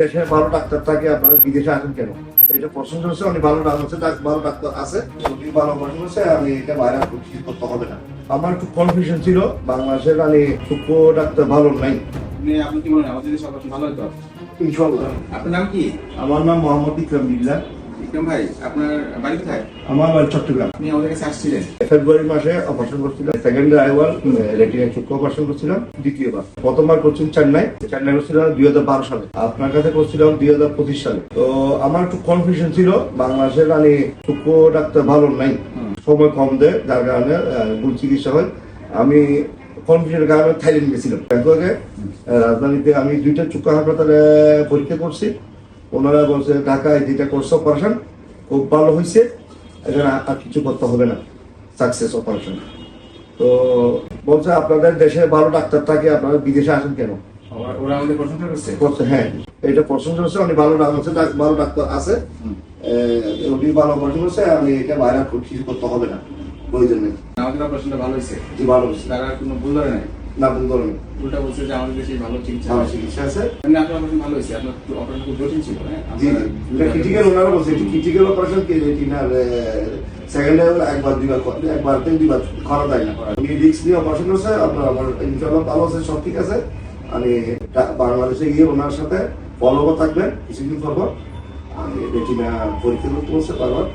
দেশে ভালো ডাক্তার থাকে আপনারা বিদেশে আসেন কেন? এটা প্রশ্ন হচ্ছে অনেক ভালো ডাক্তার আছে ভালো ডাক্তার আছে ভালো আমি এটা বাইরে করতে হবে না। আমার একটু কনফিউশন ছিল বাংলাদেশের মানে সূক্ষ্ম ডাক্তার ভালো নাই। আপনি আপনি কি মনে হয় আমাদের ভালো হতো ইনশাল্লাহ আপনার নাম কি? আমার নাম মোহাম্মদ ইকরাম বিল্লা বিক্রম ভাই আপনার বাড়ি কোথায়? আমার বাড়ি চট্টগ্রাম। আপনি আমাদের কাছে আসছিলেন। ফেব্রুয়ারি মাসে অপারেশন করছিলাম। সেকেন্ড আইওয়াল রেটিনা চক্ষু অপারেশন করছিলাম দ্বিতীয়বার। প্রথমবার করছিলাম চেন্নাই। চেন্নাই করছিলাম দুই হাজার বারো সালে। আপনার কাছে করছিলাম দুই হাজার পঁচিশ সালে। তো আমার একটু কনফিউশন ছিল। বাংলাদেশের মানে চক্ষু ডাক্তার ভালো নাই। সময় কম দেয় যার কারণে ভুল চিকিৎসা হয়। আমি কনফিউশনের কারণে থাইল্যান্ড গেছিলাম। ব্যাংককে রাজধানীতে আমি দুইটা চক্ষু হাসপাতালে পরীক্ষা করছি। ওনারা বলছে ঢাকায় যেটা করছে অপারেশন খুব ভালো হয়েছে এখানে আর কিছু করতে হবে না সাকসেস অপারেশন তো বলছে আপনাদের দেশে ভালো ডাক্তার থাকে আপনারা বিদেশে আসেন কেন? ওরা- আমাদের প্রশংসা করছে? হ্যাঁ এটা অনেক ভালো ডাক্তার আছে ভালো ডাক্তার আছে। উনি ভালো হচ্ছে আমি এটা বাইরে কিছু করতে হবে না প্রয়োজন নেই। আমাদের অপারেশনটা ভালো হয়েছে জি ভালো হচ্ছে তারা কোনো ভুল ধরে নাই? না ভুল ধরনের উল্টা বলছে যে আমাদের দেশে ভালো চিকিৎসা ভালো চিকিৎসা আছে। এমনি আপনার অপারেশন ভালো হয়েছে আপনার অপারেশন খুব জটিল ছিল হ্যাঁ? এটা ক্রিটিক্যাল ওনারা বলছে ক্রিটিক্যাল অপারেশন কি রেটিনার সেকেন্ড লেভেল একবার দুইবার একবার থেকে দুইবার করা যায় না। উনি রিক্স নিয়ে অপারেশন আপনার আমার ভালো আছে সব ঠিক আছে। আমি বাংলাদেশে গিয়ে ওনার সাথে ফলো থাকবেন কিছুদিন পর আমি রেটিনা পরীক্ষা করতে বলছে বারবার।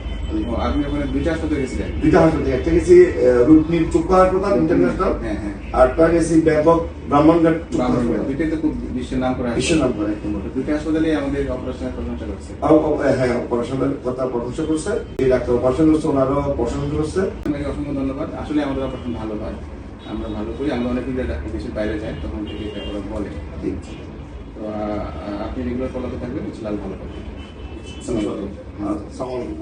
আপনি ওখানে দুইটা হাসপাতালে গেছিলেন? দুইটা হাসপাতাল একটা গেছি রুটনির চুক্কা হাসপাতাল ইন্টারন্যাশনাল হ্যাঁ হ্যাঁ। আরটা গেছি ব্যাংকক ব্রাহ্মণঘাট। দুইটাই তো খুব বিশ্বের নাম করা বিশ্ব নাম করে দুইটা হাসপাতালে আমাদের অপারেশনের প্রশংসা করছে। হ্যাঁ অপারেশনের কথা প্রশংসা করছে। এই ডাক্তার অপারেশন করছে ওনারও প্রশংসা করছে। আপনাকে অসংখ্য ধন্যবাদ। আসলে আমাদের অপারেশন ভালো হয় আমরা ভালো করি আমরা অনেক ডাক্তার দেশের বাইরে যাই তখন থেকে এটা করে বলে। তো আপনি রেগুলার ফলোতে থাকবেন ইনশাল্লাহ ভালো করবেন আলাইকুম।